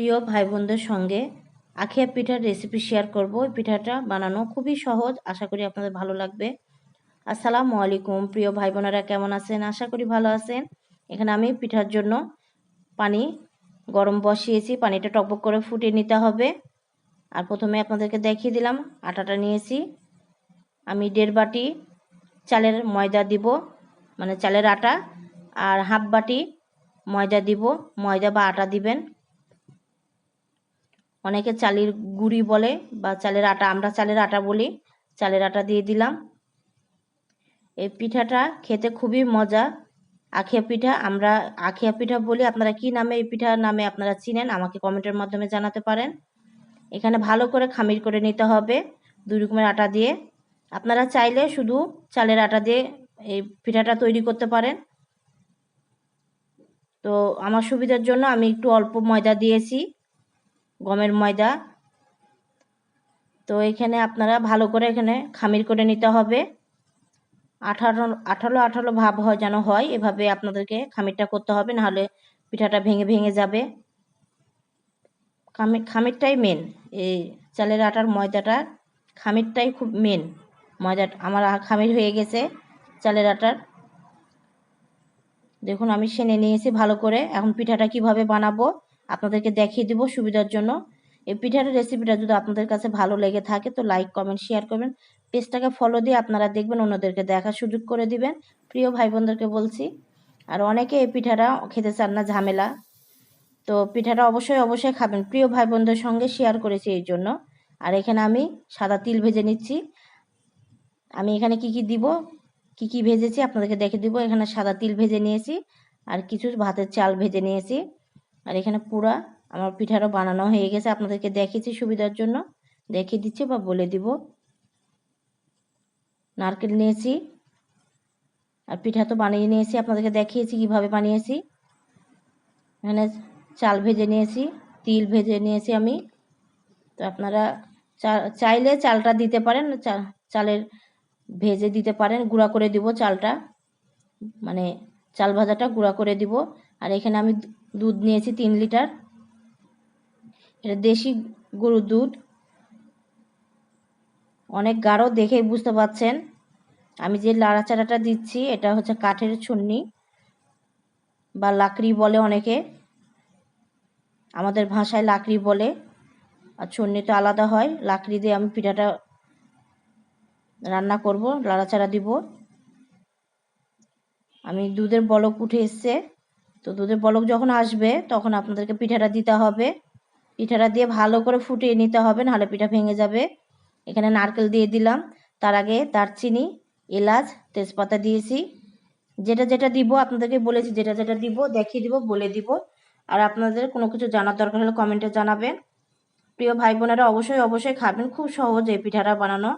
প্রিয় ভাই বোনদের সঙ্গে আখিয়া পিঠার রেসিপি শেয়ার করব। এই পিঠাটা বানানো খুবই সহজ, আশা করি আপনাদের ভালো লাগবে। আসসালামু আলাইকুম, প্রিয় ভাই বোনেরা কেমন আছেন? আশা করি ভালো আছেন। এখানে আমি পিঠার জন্য পানি গরম বসিয়েছি, পানিটা টকবক করে ফুটিয়ে নিতে হবে। আর প্রথমে আপনাদেরকে দেখিয়ে দিলাম, আটাটা নিয়েছি। আমি দেড় বাটি চালের ময়দা দিব মানে চালের আটা, আর হাফ বাটি ময়দা দিব। ময়দা বা আটা দিবেন। অনেকে চালের গুঁড়ি বলে বা চালের আটা, আমরা চালের আটা বলি, চালের আটা দিয়ে দিলাম। এই পিঠাটা খেতে খুবই মজা। আখিয়া পিঠা, আমরা আখিয়া পিঠা বলি, আপনারা কি নামে এই পিঠার নামে আপনারা চিনেন? আমাকে কমেন্টের মাধ্যমে জানাতে পারেন। এখানে ভালো করে খামির করে নিতে হবে দুই রকমের আটা দিয়ে। আপনারা চাইলে শুধু চালের আটা দিয়ে এই পিঠাটা তৈরি করতে পারেন। তো আমার সুবিধার জন্য আমি একটু অল্প ময়দা দিয়েছি। গমের ময়দা। তো এখানে আপনারা ভালো করে এখানে খামির করে নিতে হবে। আঠারো, আঠালো আঠালো ভাব হয় যেন হয়, এভাবে আপনাদেরকে খামিরটা করতে হবে, নাহলে পিঠাটা ভেঙে ভেঙে যাবে। খামির খামিরটাই মেন এই চালের আটার ময়দাটা খামিরটাই খুব মেন ময়দা, আমার খামির হয়ে গেছে চালের আটার। দেখুন, আমি সেনে নিয়েছি ভালো করে। এখন পিঠাটা কীভাবে বানাবো? আপনাদেরকে দেখিয়ে দিব সুবিধার জন্য। এই পিঠার রেসিপিটা যদি আপনাদের কাছে ভালো লেগে থাকে, তো লাইক কমেন্ট শেয়ার করবেন। পেজটাকে ফলো দিয়ে আপনারা দেখবেন, অন্যদেরকে দেখার সুযোগ করে দিবেন। প্রিয় ভাই বোনদেরকে বলছি, আর অনেকে এই পিঠাটা খেতে চান না, ঝামেলা। তো পিঠাটা অবশ্যই অবশ্যই খাবেন। প্রিয় ভাই বোনদের সঙ্গে শেয়ার করেছি এই জন্য। আর এখানে আমি সাদা তিল ভেজে নিচ্ছি। আমি এখানে কি কি দিব, কি কি ভেজেছি আপনাদেরকে দেখে দিব। এখানে সাদা তিল ভেজে নিয়েছি, আর কিছু ভাতের চাল ভেজে নিয়েছি। আর এখানে পুরা আমার পিঠারও বানানো হয়ে গেছে। আপনাদেরকে দেখিয়েছি সুবিধার জন্য। দেখিয়ে দিচ্ছি বা বলে দিব। নারকেল নিয়েছি। আর পিঠা তো বানিয়ে নিয়েছি। আপনাদেরকে দেখিয়েছি কীভাবে বানিয়েছি। এখানে চাল ভেজে নিয়েছি, তিল ভেজে নিয়েছি আমি। তো আপনারা চাইলে চালটা দিতে পারেন চালের ভেজে দিতে পারেন। গুঁড়া করে দিব চালটা। মানে চাল ভাজাটা গুঁড়া করে দিব। আর এখানে আমি দুধ নিয়েছি তিন লিটার। এটা দেশি গরুর দুধ। অনেক গাঢ় দেখেই বুঝতে পাচ্ছেন। আমি যে লাড়াচাড়াটা দিচ্ছি, এটা হচ্ছে কাঠের ছন্নি বা লাকড়ি বলে অনেকে। আমাদের ভাষায় লাকড়ি বলে। আর ছন্নি তো আলাদা হয়। লাকড়ি দিয়ে আমি পিঠাটা রান্না করব, লাড়াচাড়া দিব। আমি দুধের বলক উঠে এসছে। তো দুধের বলক যখন আসবে, তখন আপনাদেরকে পিঠাটা দিতে হবে। পিঠাটা দিয়ে ভালো করে ফুটিয়ে নিতে হবে, নাহলে পিঠা ভেঙে যাবে। এখানে নারকেল দিয়ে দিলাম। তার আগে দারচিনি, এলাচ, তেজপাতা দিয়েছি। যেটা যেটা দিব, আপনাদেরকে বলেছি, যেটা যেটা দিব, দেখিয়ে দিব, বলে দিব। আর আপনাদের কোনো কিছু জানার দরকার হলে কমেন্টে জানাবেন। প্রিয় ভাই বোনেরা, অবশ্যই অবশ্যই খাবেন। খুব সহজ এই পিঠাটা বানানো।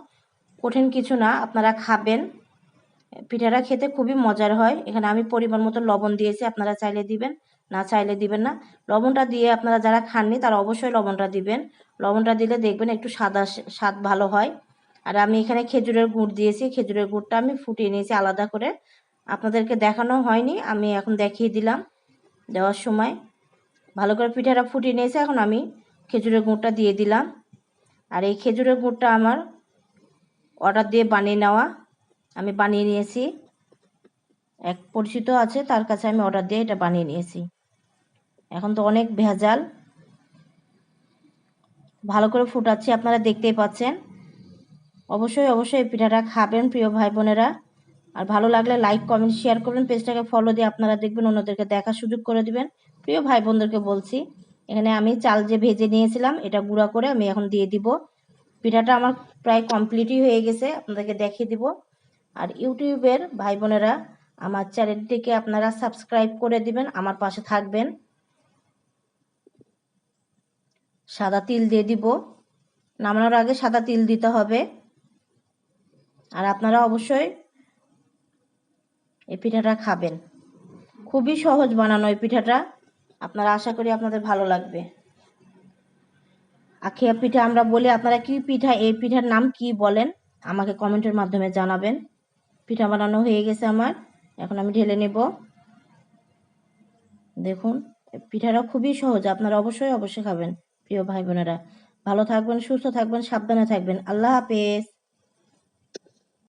কঠিন কিছু না, আপনারা খাবেন। পিঠাটা খেতে খুবই মজার হয়। এখানে আমি পরিমাণ মতো লবণ দিয়েছি, আপনারা চাইলে দিবেন, না চাইলে দিবেন না। লবণটা দিয়ে আপনারা যারা খাননি, তারা অবশ্যই লবণটা দিবেন। লবণটা দিলে দেখবেন একটু সাদা স্বাদ ভালো হয়। আর আমি এখানে খেজুরের গুড় দিয়েছি, খেজুরের গুড়টা আমি ফুটিয়ে নিয়েছি আলাদা করে। আপনাদেরকে দেখানো হয়নি, আমি এখন দেখিয়ে দিলাম দেওয়ার সময়। ভালো করে পিঠাটা ফুটিয়ে নিয়েছি, এখন আমি খেজুরের গুড়টা দিয়ে দিলাম। আর এই খেজুরের গুড়টা আমার অর্ডার দিয়ে বানিয়ে নেওয়া। আমি বানিয়ে নিয়েছি। এক পরিচিত আছে, তার কাছে আমি অর্ডার দিয়ে এটা বানিয়ে নিয়েছি। এখন তো অনেক ভেজাল। ভালো করে ফুটাচ্ছি, আপনারা দেখতেই পাচ্ছেন। অবশ্যই অবশ্যই পিঠাটা খাবেন, প্রিয় ভাই বোনেরা আর ভালো লাগলে লাইক কমেন্ট শেয়ার করবেন। পেজটাকে ফলো দিয়ে আপনারা দেখবেন, অন্যদেরকে দেখার সুযোগ করে দিবেন। প্রিয় ভাই বোনদেরকে বলছি, এখানে আমি চাল যে ভেজে নিয়েছিলাম, এটা গুঁড়া করে আমি এখন দিয়ে দিব। পিঠাটা আমার প্রায় কমপ্লিটই হয়ে গেছে, আপনাদেরকে দেখিয়ে দিব। আর ইউটিউবের ভাই বোনেরা আমার চ্যানেলটিকে আপনারা সাবস্ক্রাইব করে দিবেন, আমার পাশে থাকবেন। সাদা তিল দিয়ে দিব। নামানোর আগে সাদা তিল দিতে হবে। আর আপনারা অবশ্যই এই পিঠাটা খাবেন। খুবই সহজ বানানো এই পিঠাটা। আপনারা আশা করি আপনাদের ভালো লাগবে। আখিয়া পিঠা আমরা বলি, আপনারা কি পিঠা, এই পিঠার নাম কি বলেন, আমাকে কমেন্টের মাধ্যমে জানাবেন। পিঠা বানানো হয়ে গেছে আমার। এখন আমি ঢেলে নেব। দেখুন, পিঠাটা খুবই সহজ, আপনারা অবশ্যই অবশ্যই খাবেন, প্রিয় ভাই বোনেরা। ভালো থাকবেন, সুস্থ থাকবেন, সাবধানে থাকবেন। আল্লাহ হাফেজ।